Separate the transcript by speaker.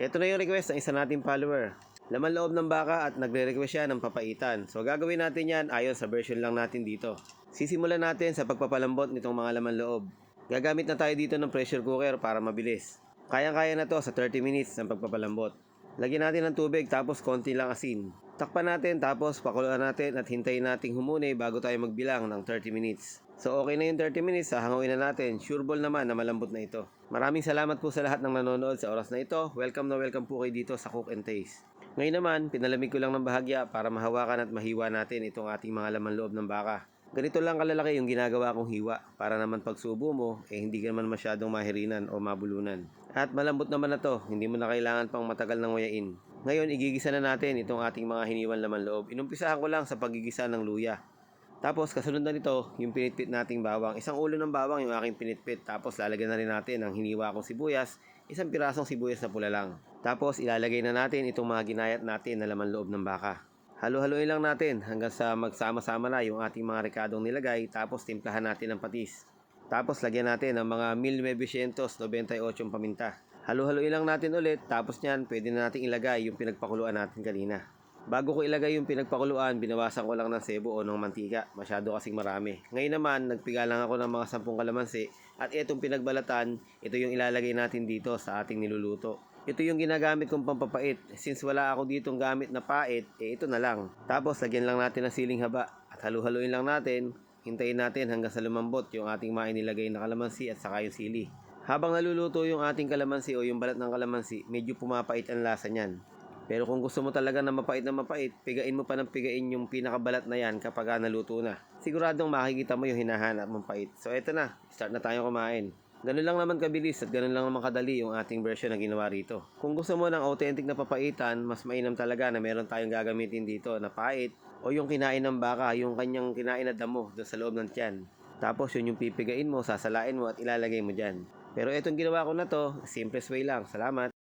Speaker 1: Ito na yung request ng isa nating follower. Laman loob ng baka at nagre-request siya ng papaitan. So gagawin natin yan ayon sa version lang natin dito. Sisimulan natin sa pagpapalambot nitong mga laman loob. Gagamit na tayo dito ng pressure cooker para mabilis. Kayang-kaya na to sa 30 minutes ng pagpapalambot. Lagyan natin ng tubig tapos konti lang asin. Takpan natin tapos pakuluan natin at hintayin nating humuni bago tayo magbilang ng 30 minutes. So okay na yung 30 minutes, hahangawin na natin. Sure ball naman na malambot na ito. Maraming salamat po sa lahat ng nanonood sa oras na ito. Welcome na welcome po kayo dito sa Cook and Taste. Ngayon naman, pinalamig ko lang ng bahagya para mahawakan at mahiwa natin itong ating mga laman loob ng baka. Ganito lang kalalaki yung ginagawa kong hiwa para naman pagsubo mo, eh hindi ka naman masyadong mahirinan o mabulunan. At malambot naman na to, hindi mo na kailangan pang matagal ng nguyain. Ngayon, igigisa na natin itong ating mga hiniwan laman loob. Inumpisahan ko lang sa pagigisa ng luya. Tapos kasunod na nito, yung pinitpit nating bawang. Isang ulo ng bawang yung aking pinitpit. Tapos lalagyan na rin natin ang hiniwa kong sibuyas. Isang pirasong sibuyas na pula lang. Tapos ilalagay na natin itong mga ginayat natin na laman loob ng baka. Halo-haloin lang natin hanggang sa magsama-sama na yung ating mga rekadong nilagay. Tapos timplahan natin ng patis. Tapos lagyan natin ng mga 1998 paminta. Halo-haloin lang natin ulit. Tapos niyan, pwede na natin ilagay yung pinagpakuluan natin kanina. Bago ko ilagay yung pinagpakuluan, binawasan ko lang ng sebo o ng mantika. Masyado kasing marami. Ngayon naman, nagpiga lang ako ng mga 10 kalamansi. At itong pinagbalatan, ito yung ilalagay natin dito sa ating niluluto. Ito yung ginagamit kong pampapait. Since wala ako ditong gamit na pait, eh ito na lang. Tapos, lagyan lang natin ng siling haba. At halu-haluin lang natin. Hintayin natin hanggang sa lumambot yung ating mga inilagay na kalamansi at saka yung sili. Habang naluluto yung ating kalamansi o yung balat ng kalamansi, medyo pumapait ang lasa niyan. Pero kung gusto mo talaga na mapait na mapait, pigain mo pa ng pigain yung pinakabalat na yan kapag naluto na. Siguradong makikita mo yung hinahanap mong pait. So eto na, start na tayo kumain. Ganun lang naman kabilis at ganun lang naman kadali yung ating version na ginawa rito. Kung gusto mo ng authentic na papaitan, mas mainam talaga na meron tayong gagamitin dito na pait o yung kinain ng baka, yung kanyang kinain na damo doon sa loob ng tiyan. Tapos yun yung pipigain mo, sasalain mo at ilalagay mo dyan. Pero itong ginawa ko na to, simplest way lang. Salamat!